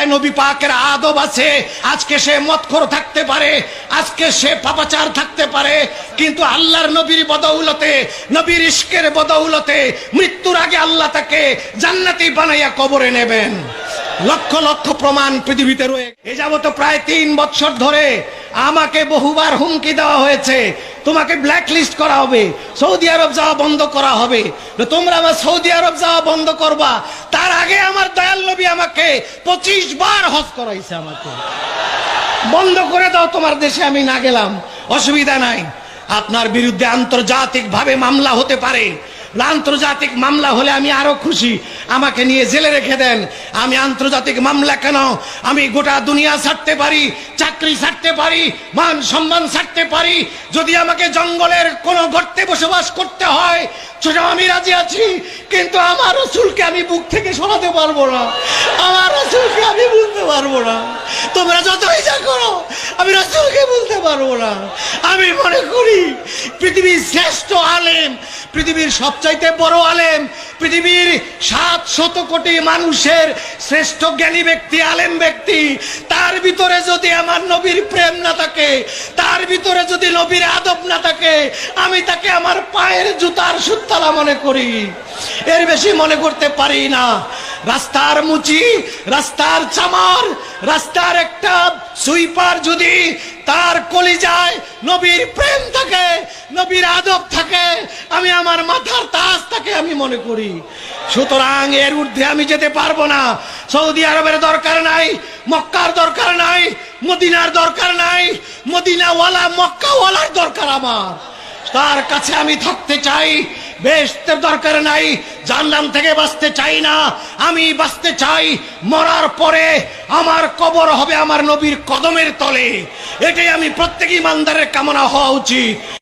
মক্কায় নবী পাকের আদব আছে? আজকে সে মতখর থাকতে পারে, আজকে সে পাপাচার থাকতে পারে, কিন্তু আল্লাহর নবীর বদৌলতে, নবীর ইস্কের বদৌলতে মৃত্যুর আগে আল্লাহ তাকে জান্নাতি বানাইয়া কবরে নেবেন। লক্ষ লক্ষ প্রমাণ পৃথিবীতে রয়ে এ যাবত প্রায় তিন বছর ধরে আমাকে বহুবার হুমকি দেওয়া হয়েছে, তোমাকে ব্ল্যাক লিস্ট করা হবে, সৌদি আরব যাওয়া বন্ধ করা হবে। তোমরা আমার সৌদি আরব যাওয়া বন্ধ করবা তার আগে আমার দয়াল নবী আমাকে পঁচিশ বার হজ করাইছে আমাকে। বন্ধ করে দাও তোমার দেশে, আমি না গেলাম। অসুবিধা নাই। আপনার বিরুদ্ধে আন্তর্জাতিক ভাবে মামলা হতে পারে। আন্তর্জাতিক মামলা হলে আমি আরও খুশি। আমাকে নিয়ে জেলে রেখে দেন। আমি আন্তর্জাতিক মামলা কেন? আমি গোটা দুনিয়া ছাড়তে পারি, চাকরি ছাড়তে পারি, মান সম্মান ছাড়তে পারি। যদি আমাকে জঙ্গলের কোনো গর্তে বসবাস করতে হয় আমি রাজি আছি। কিন্তু আমার রসুলকে আমি বুক থেকে শোনাতে পারব না। আমার রসুলকে আমি বুঝতে পারব না। তোমরা যতই যা করো, আমি রসুলকে বলতে পারব না। আমি মনে করি, পৃথিবীর শ্রেষ্ঠ আলেম, পৃথিবীর সবচাইতে বড় আলেম, পৃথিবীর সাত শত কোটি মানুষের শ্রেষ্ঠ জ্ঞানী ব্যক্তি, আলেম ব্যক্তি, তার ভিতরে যদি আমার নবীর প্রেম না থাকে, তার ভিতরে যদি নবীর আদব না থাকে, আমি তাকে আমার পায়ের জুতার সুতলা মনে করি। এর বেশি মনে করতে পারি না। রাস্তার মুচি, রাস্তার চামার, রাস্তার একটা সুইপার যদি তার কলিজায় নবীর প্রেম থাকে, নবীর আদব থাকে, আমি আমার মাথার তাজ থাকে আমি মনে করি। সুতরাং এর ঊর্ধ্বে আমি যেতে পারব না। সৌদি আরবের দরকার নাই, মক্কার দরকার নাই, মদিনার দরকার নাই, মদিনাওয়ালা মক্কাওয়ালার দরকার আমার। তার কাছে আমি থাকতে চাই বেশতের দরকার নাই। জানলাম থেকে বাঁচতে চাই না। আমি বাঁচতে চাই, মরার পরে আমার কবর হবে আমার নবীর কদমের তলে। এটাই আমি প্রত্যেক ইমানদারের কামনা হওয়া উচিত।